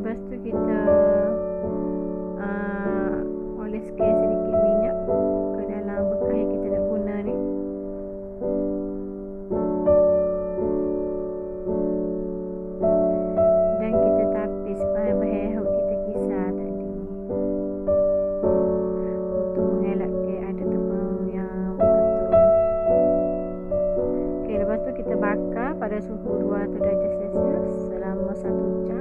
lepas tu kita ah, uh, oleskan sedikit minyak ke dalam bekas yang kita nak guna ni. Dan kita tapis bahan-bahan yang kita kisar tadi. Untuk mengelakkan ada tepung yang betul. Ok lepas tu kita bakar pada suhu 200 darjah celsius selama 1 jam.